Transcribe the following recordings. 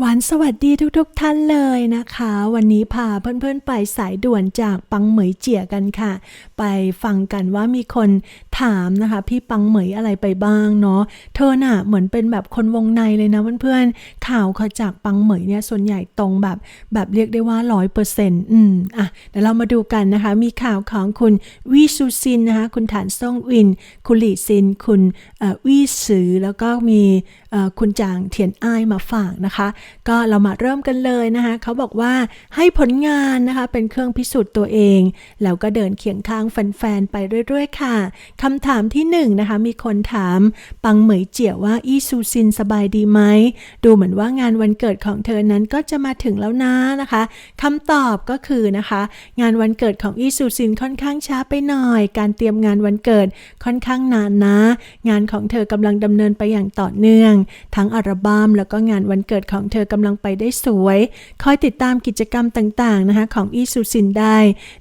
หวานสวัสดีทุกๆทท่านเลยนะคะ วันนี้พาเพื่อนๆไปสายด่วนจากปังเหมยเจียกันค่ะ ไปฟังกันว่ามีคนถามนะคะ พี่ปังเหมยอะไรไปบ้างเนาะเธอน่ะเหมือนเป็นแบบคนวงในเลยนะเพื่อนๆ ข่าวเขาจากปังเหมยเนี่ยส่วนใหญ่ตรงแบบแบบเรียกได้ว่าร้อยเปอร์เซ็นต์อืมอะเดี๋ยวเรามาดูกันนะคะ มีข่าวของคุณวีซูซินนะคะคุณฐานซ่งวิน คุณหลี่ซิน คุณวีซือแล้วก็มีคุณจางเทียนอ้ายมาฝากนะคะ ก็เรามาเริ่มกันเลยนะคะเขาบอกว่าให้ผลงานนะคะเป็นเครื่องพิสูจน์ตัวเอง แล้วก็เดินเคียงข้างแฟนๆไปเรื่อยๆ ค่ะคำถามที่หนึ่งนะคะมีคนถามปังเหมยเจียว่าอีซูซินสบายดีไหมดูเหมือนว่างานวันเกิดของเธอนั้นก็จะมาถึงแล้วนะนะคะคำตอบก็คือนะคะ งานวันเกิดของอีซูซินค่อนข้างช้าไปหน่อย การเตรียมงานวันเกิดค่อนข้างนานนะ งานของเธอกำลังดำเนินไปอย่างต่อเนื่อง ทั้งอัลบั้มแล้วก็งานวันเกิดของเธอกำลังไปได้สวย คอยติดตามกิจกรรมต่างๆนะคะของอีซูซินได้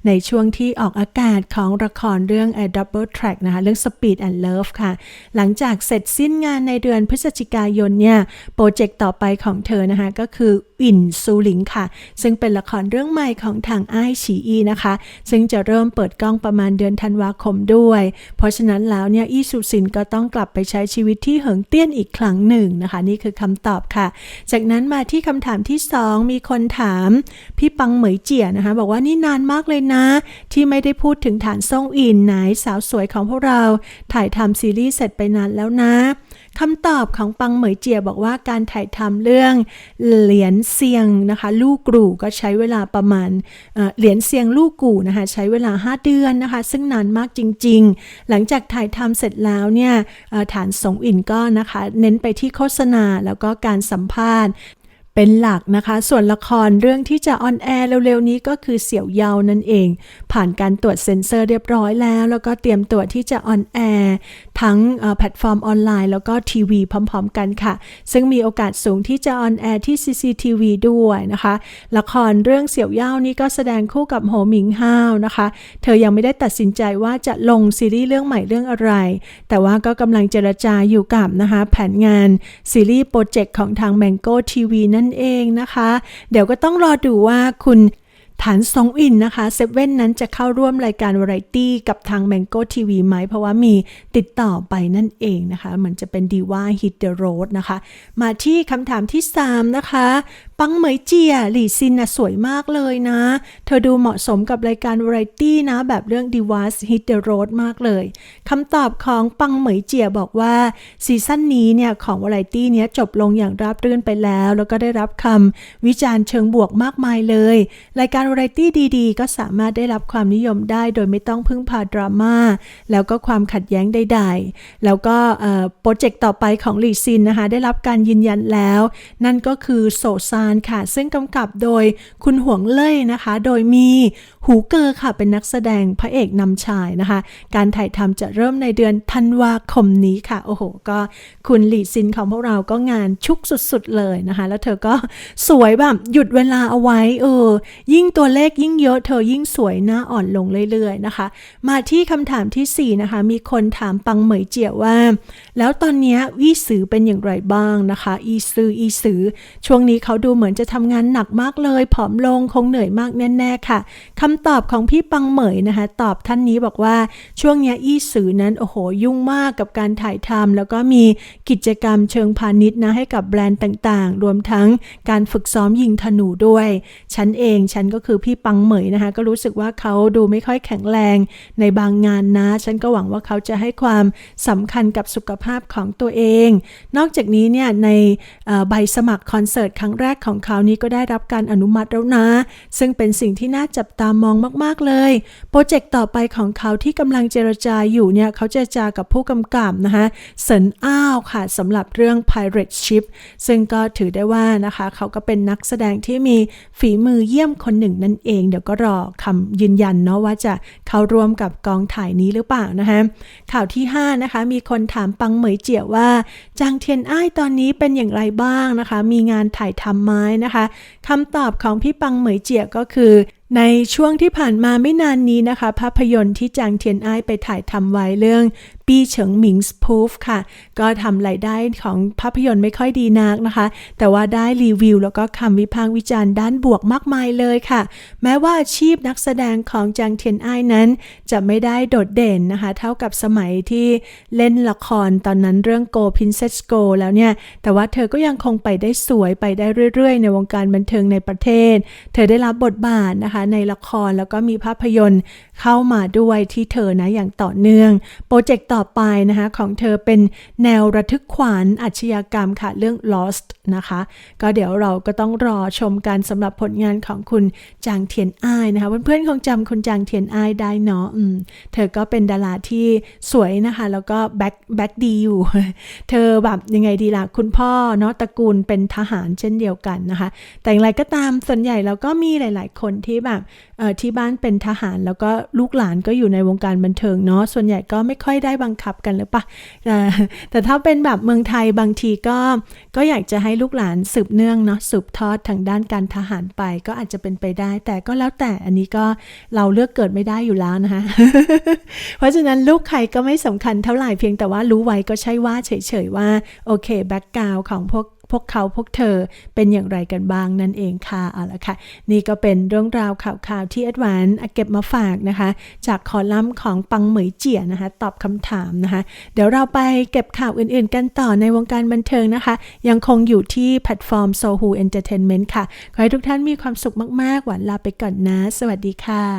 ในช่วงที่ออกอากาศของละครเรื่อง A Double Track นะคะเรื่อง Speed and Love ค่ะ หลังจากเสร็จสิ้นงานในเดือนพฤศจิกายนเนี่ยโปรเจกต์ต่อไปของเธอนะคะก็คือวินซูหลิงค่ะ ซึ่งเป็นละครเรื่องใหม่ของทางไอฉีอีนะคะ ซึ่งจะเริ่มเปิดกล้องประมาณเดือนธันวาคมด้วย เพราะฉะนั้นแล้วเนี่ยอีซูซินก็ต้องกลับไปใช้ชีวิตที่เหิงเตี้ยนอีกครั้งหนึ่งนะคะ นี่คือคำตอบค่ะ จากนั้นมาที่คำถามที่ 2 มีคนถาม พี่ปังเหมยเจียนะคะ บอกว่านี่นานมากเลยนะ ที่ไม่ได้พูดถึงฐานซ่งอินไหนสาวสวยของพวกเรา ถ่ายทำซีรีส์เสร็จไปนานแล้วนะ คำตอบของปังเหมยเจียบอกว่าการถ่ายทำเรื่องเหรียญเซียงนะคะลูกกูก็ใช้เวลาประมาณเหรียญเซียงลูกกูนะคะใช้เวลา 5 เดือนนะคะ ซึ่งนานมากจริง ๆ หลังจากถ่ายทำเสร็จแล้วเนี่ยฐานสงอินก็นะคะเน้นไปที่โฆษณาแล้วก็การสัมภาษณ์เป็นหลักนะคะ ส่วนละครเรื่องที่จะออนแอร์เร็วๆ นี้ก็คือเสี่ยวเยานั่นเอง ผ่านการตรวจเซ็นเซอร์เรียบร้อยแล้ว แล้วก็เตรียมตัวที่จะออนแอร์ ทั้งแพลตฟอร์มออนไลน์แล้วก็ทีวีพร้อมๆกันค่ะ ซึ่งมีโอกาสสูงที่จะออนแอร์ที่ CCTV ด้วยนะคะ ละครเรื่องเสี่ยวเย่านี่ก็แสดงคู่กับโหมิงห้าวนะคะ เธอยังไม่ได้ตัดสินใจว่าจะลงซีรีส์เรื่องใหม่เรื่องอะไร แต่ว่าก็กำลังเจรจาอยู่กับนะคะแผนงานซีรีส์โปรเจกต์ของทาง Mango TV นั่นเองนะคะ เดี๋ยวก็ต้องรอดูว่าคุณ ฐานซองอินนะคะเซเว่นนั้นจะเข้าร่วมรายการวาไรตี้กับทาง Mango TV ไหม เพราะว่ามีติดต่อไปนั่นเองนะคะ เหมือนจะเป็นดีว่าฮิตเดอะโรดนะคะ มาที่คำถามที่ 3 นะคะ ปังเหมยเจียหลี่ซินนะสวยมากเลยนะ เธอดูเหมาะสมกับรายการวาไรตี้นะ แบบเรื่อง d i v a s Hit the Road มากเลยคำตอบของปังเหมยเจียบอกว่าซีซั่นนี้เนี่ยของวาไรตี้เนี้ยจบลงอย่างราบรื่นไปแล้ว แล้วก็ได้รับคำวิจารณ์เชิงบวกมากมายเลย รายการไรตี้ดีๆ ก็สามารถได้รับความนิยมได้ โดยไม่ต้องพึ่งพาดราม่าแล้วก็ความขัดแย้งใดๆ แล้วก็โปรเจกต์ต่อไปของลีซินนะคะ ได้รับการยืนยันแล้ว นั่นก็คือโซซานค่ะ ซึ่งกำกับโดยคุณหวงเล่ยนะคะ โดยมีหูเกอร์ค่ะ เป็นนักแสดงพระเอกนำชายนะคะ การถ่ายทำจะเริ่มในเดือนธันวาคมนี้ค่ะ โอ้โห ก็คุณหลีซินของพวกเราก็งานชุกสุดๆเลยนะคะ แล้วเธอก็สวยแบบหยุดเวลาเอาไว้เออยิ่งตัวเลขยิ่งเยอะเธอยิ่งสวยหน้าอ่อนลงเรื่อยๆนะคะ มาที่คำถามที่ 4 นะคะ มีคนถามปังเหมยเจียว่า แล้วตอนนี้วิสือเป็นอย่างไรบ้างนะคะ อีซืออีสือ ช่วงนี้เขาดูเหมือนจะทำงานหนักมากเลยผอมลงคงเหนื่อยมากแน่ๆค่ะคำตอบของพี่ปังเหมยนะคะ ตอบท่านนี้บอกว่าช่วงนี้อีสือนั้นโอ้โหยุ่งมากกับการถ่ายทำแล้วก็มีกิจกรรมเชิงพาณิชย์นะให้กับแบรนด์ต่างๆ รวมทั้งการฝึกซ้อมยิงธนูด้วย ฉันเองฉันก็คือพี่ปังเหมยนะคะ ก็รู้สึกว่าเขาดูไม่ค่อยแข็งแรงในบางงานนะ ฉันก็หวังว่าเขาจะให้ความสำคัญกับสุขภาพของตัวเอง นอกจากนี้เนี่ยในใบสมัครคอนเสิร์ตครั้งแรกของเขานี้ก็ได้รับการอนุมัติแล้วนะ ซึ่งเป็นสิ่งที่น่าจับตามองมาก ๆ เลย โปรเจกต์ต่อไปของเขาที่กำลังเจรจาอยู่เนี่ยเขาจะจากับผู้กำกับนะคะเซินอ้าวค่ะสำหรับเรื่อง Pirate Ship ซึ่งก็ถือได้ว่านะคะ เขาก็เป็นนักแสดงที่มีฝีมือเยี่ยมคนหนึ่งนั่นเอง เดี๋ยวก็รอคำยืนยันเนาะว่าจะเข้าร่วมกับกองถ่ายนี้หรือเปล่านะคะข่าวที่ 5 นะคะ มีคนถามปังเหมยเจี๋ยว่าจางเทียนอ้ายตอนนี้เป็นอย่างไรบ้างนะคะ มีงานถ่ายทำไหมนะคะคำตอบของพี่ปังเหมยเจี๋ยก็คือ ในช่วงที่ผ่านมาไม่นานนี้นะคะ ภาพยนตร์ที่จางเทียนไอ้ายไปถ่ายทำไว้เรื่อง ปีเฉิงหมิงส์พูฟค่ะ ก็ทำรายได้ของภาพยนตร์ไม่ค่อยดีนักนะคะ แต่ว่าได้รีวิว แล้วก็คำวิพากษ์วิจารณ์ด้านบวกมากมายเลยค่ะ แม้ว่าอาชีพนักแสดงของจางเทียนไอ้ายนั้น จะไม่ได้โดดเด่นนะคะ เท่ากับสมัยที่เล่นละครตอนนั้นเรื่อง Go Princess Go แล้วเนี่ย แต่ว่าเธอก็ยังคงไปได้สวยไปได้เรื่อย ๆ ในวงการบันเทิงในประเทศ เธอได้รับบทบาทนะคะในละครแล้วก็มีภาพยนตร์เข้ามาด้วยที่เธอนะอย่างต่อเนื่อง โปรเจกต์ต่อไปนะคะของเธอเป็นแนวระทึกขวัญอาชญากรรมค่ะเรื่อง Lost นะคะ ก็เดี๋ยวเราก็ต้องรอชมกันสำหรับผลงานของคุณจางเทียนอ้ายนะคะเพื่อนๆคงจำคุณจางเทียนอ้ายได้เนาะอืมเธอก็เป็นดาราที่สวยนะคะ แล้วก็แบ็คแบ็คดีอยู่ เธอแบบยังไงดีล่ะคุณพ่อเนาะตระกูลเป็นทหารเช่นเดียวกันนะคะ แต่อย่างไรก็ตามส่วนใหญ่เราก็มีหลาย ๆ คนที่แบบที่บ้านเป็นทหารแล้วก็ลูกหลานก็อยู่ในวงการบันเทิงเนาะส่วนใหญ่ก็ไม่ค่อยได้บังคับกันหรือปะแต่แต่ถ้าเป็นแบบเมืองไทยบางทีก็ก็อยากจะให้ลูกหลานสืบเนื่องเนาะสืบทอดทางด้านการทหารไป ก็อาจจะเป็นไปได้ แต่ก็แล้วแต่อันนี้ก็เราเลือกเกิดไม่ได้อยู่แล้วนะคะเพราะฉะนั้นลูกใครก็ไม่สำคัญเท่าไหร่เพียงแต่ว่ารู้ไว้ก็ใช่ว่าเฉยๆว่าโอเคแบ็กกราวของพวก วกเขาพวกเธอเป็นอย่างไรกันบ้างนั่นเองค่ะเอาละค่ะ นี่ก็เป็นเรื่องราวข่าวๆที่แอดวานเก็บมาฝากนะคะ จากคอลัมน์ของปังเหมยเจียนะคะ ตอบคำถามนะคะ เดี๋ยวเราไปเก็บข่าวอื่นๆ กันต่อในวงการบันเทิงนะคะ ยังคงอยู่ที่แพลตฟอร์ม Sohu Entertainment ค่ะ ขอให้ทุกท่านมีความสุขมากๆ หวานลาไปก่อนนะ สวัสดีค่ะ